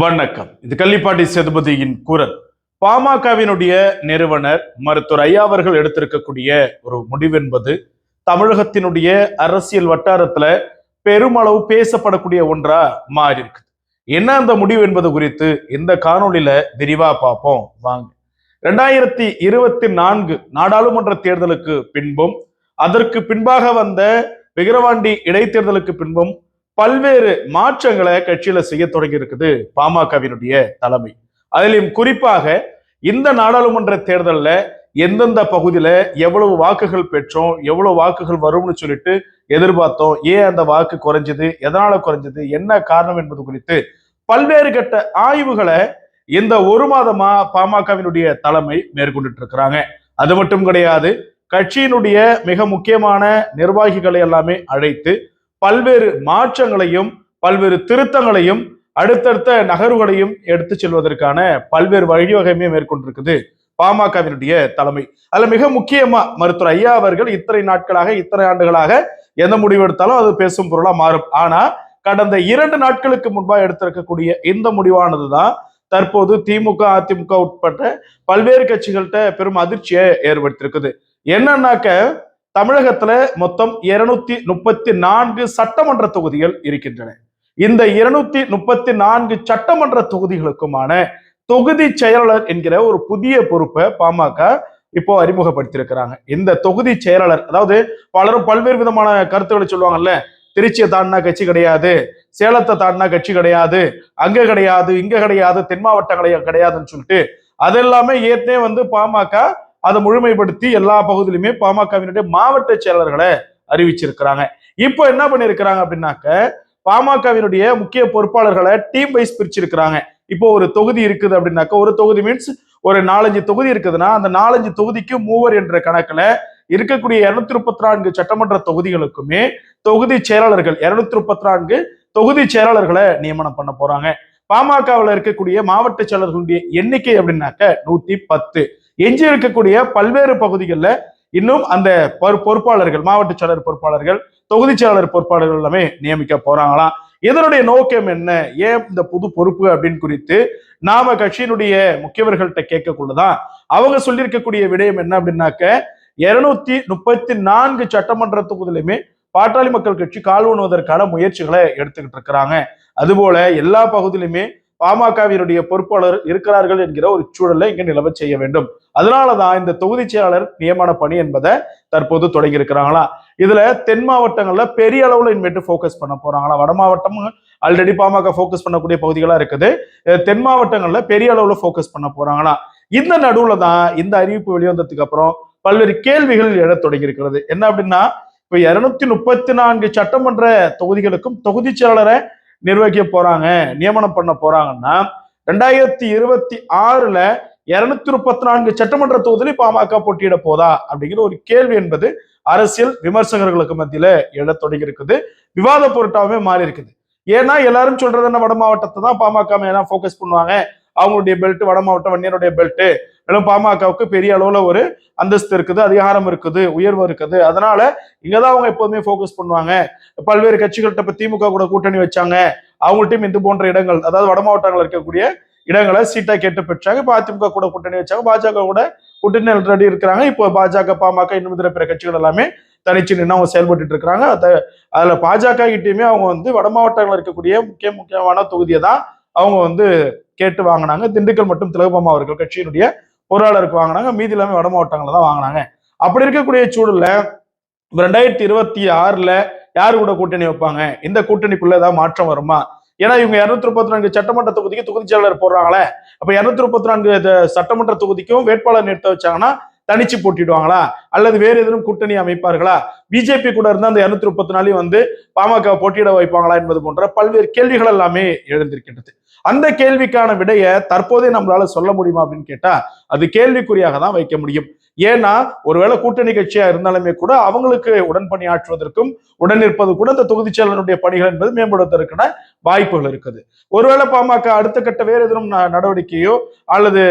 வணக்கம். இது கள்ளிப்பாட்டி சேதுபதியின் குரல். பாமகவினுடைய நிறுவனர் மருத்துவர் ஐயா அவர்கள் எடுத்திருக்கக்கூடிய ஒரு முடிவு என்பது தமிழகத்தினுடைய அரசியல் வட்டாரத்துல பெருமளவு பேசப்படக்கூடிய ஒன்றா மாறி இருக்குது என்ன அந்த முடிவு என்பது குறித்து இந்த காணொளியில விரிவா பார்ப்போம். வாங்க. ரெண்டாயிரத்தி இருபத்தி நான்கு நாடாளுமன்ற தேர்தலுக்கு பின்பும் அதற்கு பின்பாக வந்த விக்கிரவாண்டி இடைத்தேர்தலுக்கு பின்பும் பல்வேறு மாற்றங்களை கட்சியில செய்ய தொடங்கி இருக்குது பாமகவினுடைய தலைமை. அதிலும் குறிப்பாக இந்த நாடாளுமன்ற தேர்தலில் எந்தெந்த பகுதியில எவ்வளவு வாக்குகள் பெற்றோம் எவ்வளவு வாக்குகள் வரும்னு சொல்லிட்டு எதிர்பார்த்தோம். ஏன் அந்த வாக்கு குறைஞ்சது எதனால குறைஞ்சது என்ன காரணம் என்பது குறித்து பல்வேறு கட்ட ஆய்வுகளை இந்த ஒரு மாதமா பாமகவினுடைய தலைமை மேற்கொண்டுட்டு இருக்கிறாங்க அது மட்டும் கிடையாது கட்சியினுடைய மிக முக்கியமான நிர்வாகிகளை எல்லாமே அழைத்து பல்வேறு மாற்றங்களையும் பல்வேறு திருத்தங்களையும் அடுத்தடுத்த நகர்வுகளையும் எடுத்து செல்வதற்கான பல்வேறு வழிவகையுமே மேற்கொண்டிருக்குது பாமகவினுடைய தலைமை. அதுல மிக முக்கியமா மருத்துவர் ஐயா அவர்கள் இத்தனை நாட்களாக இத்தனை ஆண்டுகளாக எந்த முடிவு எடுத்தாலும் அது பேசும் பொருளா மாறும். ஆனா கடந்த இரண்டு நாட்களுக்கு முன்பாக எடுத்திருக்கக்கூடிய இந்த முடிவானதுதான் தற்போது திமுக அதிமுக உட்பட்ட பல்வேறு கட்சிகள்கிட்ட பெரும் அதிர்ச்சியை ஏற்படுத்தியிருக்குது. என்னன்னாக்க தமிழகத்துல மொத்தம் இருநூத்தி முப்பத்தி நான்கு சட்டமன்ற தொகுதிகள் இருக்கின்றன. இந்த இருநூத்தி முப்பத்தி நான்கு சட்டமன்ற தொகுதிகளுக்குமான தொகுதி செயலாளர் என்கிற ஒரு புதிய பொறுப்பை பாமக இப்போ அறிமுகப்படுத்தியிருக்கிறாங்க. இந்த தொகுதி செயலாளர் அதாவது பலரும் பல்வேறு விதமான கருத்துக்களை சொல்லுவாங்கல்ல திருச்சியை தாண்டினா கட்சி கிடையாது சேலத்தை தாண்டினா கட்சி கிடையாது அங்க கிடையாது இங்க கிடையாது தென் மாவட்டங்களை கிடையாதுன்னு சொல்லிட்டு அதெல்லாமே ஏற்கனவே வந்து பாமக அதை முழுமைப்படுத்தி எல்லா பகுதியிலுமே பாமகவினுடைய மாவட்ட செயலாளர்களை அறிவிச்சிருக்கிறாங்க. இப்போ என்ன பண்ணிருக்கிறாங்க அப்படின்னாக்க பாமகவினுடைய முக்கிய பொறுப்பாளர்களை டீம் வைஸ் பிரிச்சிருக்கிறாங்க. இப்போ ஒரு தொகுதி இருக்குது அப்படின்னாக்க ஒரு தொகுதி மீன்ஸ் ஒரு நாலஞ்சு தொகுதி இருக்குதுன்னா அந்த நாலஞ்சு தொகுதிக்கு மூவர் என்ற கணக்குல இருக்கக்கூடிய இருநூத்தி முப்பத்தி நான்கு சட்டமன்ற தொகுதிகளுக்குமே தொகுதி செயலாளர்கள் இருநூத்தி முப்பத்தி நான்கு தொகுதி செயலாளர்களை நியமனம் பண்ண போறாங்க. பாமகவில் இருக்கக்கூடிய மாவட்ட செயலர்களுடைய எண்ணிக்கை அப்படின்னாக்க நூத்தி பத்து. எஞ்சி இருக்கக்கூடிய பல்வேறு பகுதிகளில் இன்னும் அந்த பொறுப்பாளர்கள் மாவட்ட செயலர் பொறுப்பாளர்கள் தொகுதி செயலர் பொறுப்பாளர்கள் எல்லாமே நியமிக்க போறாங்களாம் இதனுடைய நோக்கம் என்ன? ஏன் இந்த புது பொறுப்பு அப்படின்னு குறித்து நாம கட்சியினுடைய முக்கியவர்கள்ட்ட கேட்கக்குள்ளதான் அவங்க சொல்லியிருக்கக்கூடிய விடயம் என்ன அப்படின்னாக்க இருநூத்தி முப்பத்தி நான்கு சட்டமன்ற தொகுதியிலுமே பாட்டாளி மக்கள் கட்சி கால் ஊணுவதற்கான முயற்சிகளை எடுத்துக்கிட்டு இருக்கிறாங்க. அதுபோல எல்லா பகுதியிலுமே பாமகவினுடைய பொறுப்பாளர் இருக்கிறார்கள் என்கிற ஒரு சூழலை இங்கு நிலவ செய்ய வேண்டும். அதனாலதான் இந்த தொகுதி செயலாளர் நியமன பணி என்பதை தற்போது தொடங்கி இருக்கிறாங்களா இதுல தென் மாவட்டங்கள்ல பெரிய அளவுல இனிமேட்டு ஃபோக்கஸ் பண்ண போறாங்களா? வட மாவட்டம் ஆல்ரெடி பாமக ஃபோக்கஸ் பண்ணக்கூடிய பகுதிகளா இருக்குது. தென் மாவட்டங்கள்ல பெரிய அளவுல ஃபோக்கஸ் பண்ண போறாங்களா? இந்த நடுவுல தான் இந்த அறிவிப்பு வெளிவந்ததுக்கு அப்புறம் பல்வேறு கேள்விகள் எழத் தொடங்கி இருக்கிறது என்ன அப்படின்னா இப்ப இருநூத்தி முப்பத்தி நான்கு சட்டமன்ற தொகுதிகளுக்கும் தொகுதி செயலாளரை நிர்வகிக்க போறாங்க நியமனம் பண்ண போறாங்கன்னா ரெண்டாயிரத்தி இருபத்தி ஆறுல இருநூத்தி முப்பத்தி நான்கு சட்டமன்ற தொகுதியில் பாமக போட்டியிட போதா அப்படிங்கிற ஒரு கேள்வி என்பது அரசியல் விமர்சகர்களுக்கு மத்தியில எழத் தொடங்கி இருக்குது விவாத பொருட்டாவே மாறி இருக்குது ஏன்னா எல்லாரும் சொல்றது என்ன? வட மாவட்டத்தை தான் பாமக மேலாம் ஃபோக்கஸ் பண்ணுவாங்க. அவங்களுடைய பெல்ட் வட மாவட்ட வன்னியருடைய பெல்ட் மேலும் பாமகவுக்கு பெரிய அளவுல ஒரு அந்தஸ்து இருக்குது அதிகாரம் இருக்குது உயர்வு இருக்குது. அதனால இங்கதான் அவங்க எப்போதுமே ஃபோக்கஸ் பண்ணுவாங்க. பல்வேறு கட்சிகள்கிட்ட இப்ப திமுக கூட கூட்டணி வச்சாங்க. அவங்கள்ட்டையும் இது போன்ற இடங்கள் அதாவது வட மாவட்டங்கள் இருக்கக்கூடிய இடங்களை சீட்டா கேட்டு பெற்றாங்க. இப்ப அதிமுக கூட கூட்டணி வச்சாங்க. பாஜக கூட கூட்டணி ஆல்ரெடி இருக்கிறாங்க. இப்போ பாஜக பாமக இன்னும் இதர பிற கட்சிகள் எல்லாமே தனிச்சு நின்று அவங்க செயல்பட்டு இருக்கிறாங்க. அதுல பாஜக கிட்டயுமே அவங்க வந்து வட மாவட்டங்கள் இருக்கக்கூடிய முக்கிய முக்கியமான தொகுதியை தான் அவங்க வந்து கேட்டு வாங்கினாங்க. திண்டுக்கல் மற்றும் திலகபாமா அவர்கள் கட்சியினுடைய பொருளாளருக்கு வாங்கினாங்க. மீதி எல்லாமே வட மாவட்டங்களை தான் வாங்கினாங்க. அப்படி இருக்கக்கூடிய சூழல்ல ரெண்டாயிரத்தி இருபத்தி ஆறுல யாரு கூட கூட்டணி வைப்பாங்க? இந்த கூட்டணிக்குள்ள ஏதாவது மாற்றம் வருமா? ஏன்னா இவங்க இருநூத்தி முப்பத்தி நான்கு சட்டமன்ற தொகுதிக்கு தொகுதி செயலாளர் போடுறாங்களே. அப்ப இருநூத்தி முப்பத்தி நான்கு சட்டமன்ற தொகுதிக்கும் வேட்பாளர் நிறுத்த வச்சாங்கன்னா தனிச்சு போட்டிடுவாங்களா? அல்லது வேறு எதுவும் கூட்டணி அமைப்பார்களா? பிஜேபி கூட இருந்தால் அந்த இருநூத்தி முப்பத்தி நாளையும் வந்து பாமக போட்டியிட வைப்பாங்களா என்பது போன்ற பல்வேறு கேள்விகள் எல்லாமே எழுந்திருக்கின்றது. அந்த கேள்விக்கான விடையை தற்போதே நம்மளால சொல்ல முடியுமா அப்படின்னு கேட்டா அது கேள்விக்குறியாக தான் வைக்க முடியும். ஏன்னா ஒருவேளை கூட்டணி கட்சியா இருந்தாலுமே கூட அவங்களுக்கு உடன்பணி ஆற்றுவதற்கும் உடன் இருப்பது கூட இந்த தொகுதி செயலனுடைய பணிகள் என்பது மேம்படுவதற்கான வாய்ப்புகள் இருக்குது. ஒருவேளை பாமக அடுத்த கட்ட வேறு எதுவும் நடவடிக்கையோ அல்லது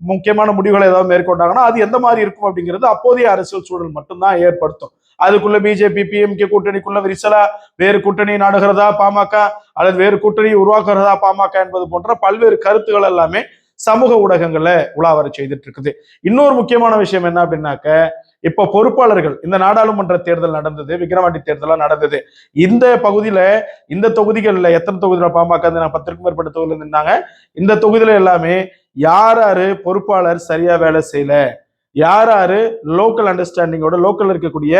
முக்கியமான முடிவுகளை ஏதாவது மேற்கொண்டாங்கன்னா அது எந்த மாதிரி இருக்கும் அப்படிங்கிறது அப்போதைய அரசியல் சூழல் மட்டும்தான் ஏற்படுத்தும். அதுக்குள்ள பிஜேபி பிஎம்கே கூட்டணிக்குள்ள விரிசலா வேறு கூட்டணி நாடுகிறதா பாமக அல்லது வேறு கூட்டணி உருவாக்குறதா பாமக என்பது போன்ற பல்வேறு கருத்துக்கள் எல்லாமே சமூக ஊடகங்கள்ல உலாவர செய்துட்டு இருக்குது இன்னொரு முக்கியமான விஷயம் என்ன அப்படின்னாக்க இப்ப பொறுப்பாளர்கள் இந்த நாடாளுமன்ற தேர்தல் நடந்தது விக்கிரவாண்டி தேர்தலாம் நடந்தது. இந்த பகுதியில இந்த தொகுதிகள்ல எத்தனை தொகுதியில பாமக பத்திற்கும் மேற்பட்ட தொகுதியில் நின்னாங்க. இந்த தொகுதியில எல்லாமே யார் யாரு பொறுப்பாளர் சரியா வேலை செய்யல? யார் யாரு லோக்கல் அண்டர்ஸ்டாண்டிங்கோட லோக்கல் இருக்கக்கூடிய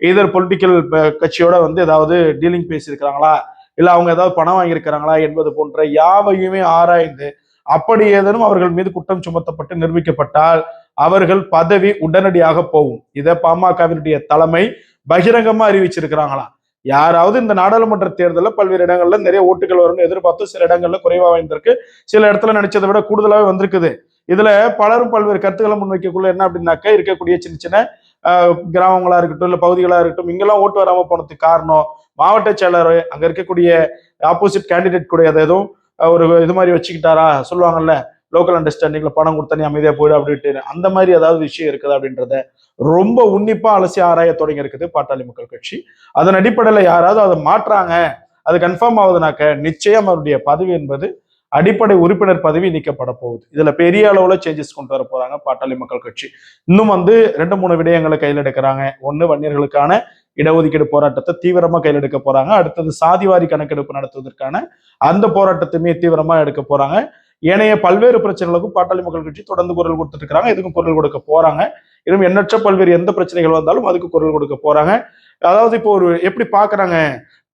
இதர் பொலிட்டிக்கல் கட்சியோட வந்து ஏதாவது டீலிங் பேசியிருக்கிறாங்களா? இல்ல அவங்க ஏதாவது பணம் வாங்கியிருக்கிறாங்களா என்பது போன்ற யாவையுமே ஆராய்ந்து அப்படி ஏதேனும் அவர்கள் மீது குற்றம் சுமத்தப்பட்டு நிரூபிக்கப்பட்டால் அவர்கள் பதவி உடனடியாக போகும். இதை பாமகவினுடைய தலைமை பகிரங்கமா அறிவிச்சிருக்கிறாங்களா யாராவது இந்த நாடாளுமன்ற தேர்தலில் பல்வேறு இடங்கள்ல நிறைய ஓட்டுகள் வரும்னு எதிர்பார்த்து சில இடங்கள்ல குறைவாக வந்திருக்கு சில இடத்துல நினைச்சதை விட கூடுதலாகவே வந்திருக்குது. இதுல பலரும் பல்வேறு கருத்துக்களை முன்வைக்கக்குள்ள என்ன அப்படின்னாக்க இருக்கக்கூடிய சின்ன சின்ன கிராமங்களா இருக்கட்டும் இல்ல பகுதிகளா இருக்கட்டும் இங்கெல்லாம் ஓட்டு வராம போனதுக்கு காரணம் மாவட்ட செயலர் அங்க இருக்கக்கூடிய ஆப்போசிட் கேண்டிடேட் கூட எதுவும் ஒரு இது மாதிரி வச்சுக்கிட்டாரா சொல்லுவாங்கல்ல. லோக்கல் அண்டர்ஸ்டாண்டிங்ல பணம் கொடுத்தா நீ அமைதியா போயிடு அப்படின்ட்டு அந்த மாதிரி ஏதாவது விஷயம் இருக்குது அப்படின்றத ரொம்ப உன்னிப்பா அலசி ஆராய தொடங்கி இருக்குது பாட்டாளி மக்கள் கட்சி. அதன் அடிப்படையில யாராவது அதை மாற்றாங்க அது கன்ஃபார்ம் ஆகுதுனாக்க நிச்சயம் அவருடைய பதவி என்பது அடிப்படை உறுப்பினர் பதவி நீக்கப்பட போகுது. இதுல பெரிய அளவுல சேஞ்சஸ் கொண்டு வர போறாங்க பாட்டாளி மக்கள் கட்சி. இன்னும் வந்து ரெண்டு மூணு விடயங்களை கையில் எடுக்கிறாங்க. ஒன்னு வன்னியர்களுக்கான இடஒதுக்கீடு போராட்டத்தை தீவிரமா கையில் எடுக்க போறாங்க. அடுத்தது சாதிவாரி கணக்கெடுப்பு நடத்துவதற்கான அந்த போராட்டத்தையுமே தீவிரமா எடுக்க போறாங்க. ஏனைய பல்வேறு பிரச்சனைகளுக்கும் பாட்டாளி மக்கள் கட்சி தொடர்ந்து குரல் கொடுத்துட்டு இருக்கிறாங்க இதுக்கும் குரல் கொடுக்க போறாங்க. இன்னும் எண்ணற்ற பல்வேறு எந்த பிரச்சனைகள் வந்தாலும் அதுக்கு குரல் கொடுக்க போறாங்க. அதாவது இப்போ ஒரு எப்படி பாக்குறாங்க?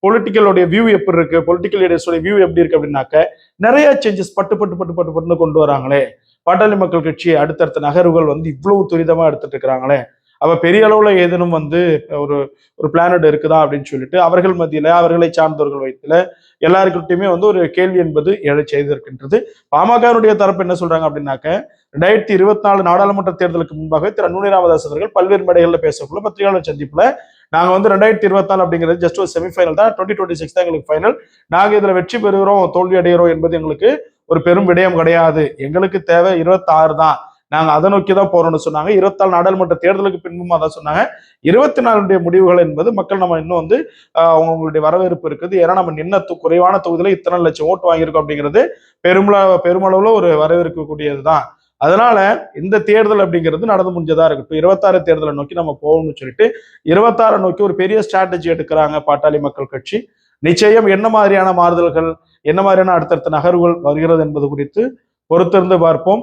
பொலிட்டிக்கலோடைய வியூ எப்படி இருக்கு? பொலிட்டிக்கல் லீடர்ஸோட வியூ எப்படி இருக்கு அப்படின்னாக்க நிறைய சேஞ்சஸ் பட்டு பட்டு பட்டு பட்டு பட்டு கொண்டு வராங்களே. பாட்டாளி மக்கள் கட்சி அடுத்தடுத்த நகர்வுகள் வந்து இவ்வளவு துரிதமா எடுத்துட்டு இருக்கிறாங்களே அப்போ பெரிய அளவில் ஏதேனும் வந்து ஒரு ஒரு பிளானட் இருக்குதா அப்படின்னு சொல்லிட்டு அவர்கள் மத்தியில் அவர்களை சார்ந்தவர்கள் வயத்தில் எல்லாருக்கிட்டையுமே வந்து ஒரு கேள்வி என்பது எழ செய்திருக்கின்றது பாமகனுடைய தரப்பு என்ன சொல்றாங்க அப்படின்னாக்க ரெண்டாயிரத்தி இருபத்தி நாலு நாடாளுமன்ற தேர்தலுக்கு முன்பாக திரு அன்புமணி ராமதாஸ் அவர்கள் பல்வேறு மேடைகளில் பேசக்குள்ள பத்திரிகையாளர் சந்திப்புல நாங்க வந்து ரெண்டாயிரத்தி இருபத்தி நாலு அப்படிங்கிறது ஜஸ்ட் ஒரு செமிஃபைனல் தான் டுவெண்ட்டி டுவெண்ட்டி சிக்ஸ் தான் எங்களுக்கு ஃபைனல் நாங்க இதுல வெற்றி பெறுகிறோம் தோல்வி அடைகிறோம் என்பது எங்களுக்கு ஒரு பெரும் விடயம் கிடையாது. எங்களுக்கு தேவை இருபத்தாறு தான். நாங்க அதை நோக்கி தான் போறோம்னு சொன்னாங்க. இருபத்தாலு நாடாளுமன்ற தேர்தலுக்கு பின்பும் அதான் சொன்னாங்க. இருபத்தி நாலுடைய முடிவுகள் என்பது மக்கள் நம்ம இன்னும் வந்து அவங்களுடைய வரவேற்பு இருக்குது. ஏன்னா நம்ம நின்ன குறைவான தொகுதியில இத்தனை லட்சம் ஓட்டு வாங்கியிருக்கோம் அப்படிங்கிறது பெருமள பெருமளவுல ஒரு வரவேற்கக்கூடியது தான் அதனால இந்த தேர்தல் அப்படிங்கிறது நடந்து முடிஞ்சதா இருக்கட்டும் இருபத்தாறு தேர்தலை நோக்கி நம்ம போகணும்னு சொல்லிட்டு இருபத்தாறு நோக்கி ஒரு பெரிய ஸ்ட்ராட்டஜி எடுக்கிறாங்க பாட்டாளி மக்கள் கட்சி. நிச்சயம் என்ன மாதிரியான மாறுதல்கள் என்ன மாதிரியான அடுத்தடுத்த நகர்வுகள் வருகிறது என்பது குறித்து பொறுத்திருந்து பார்ப்போம்.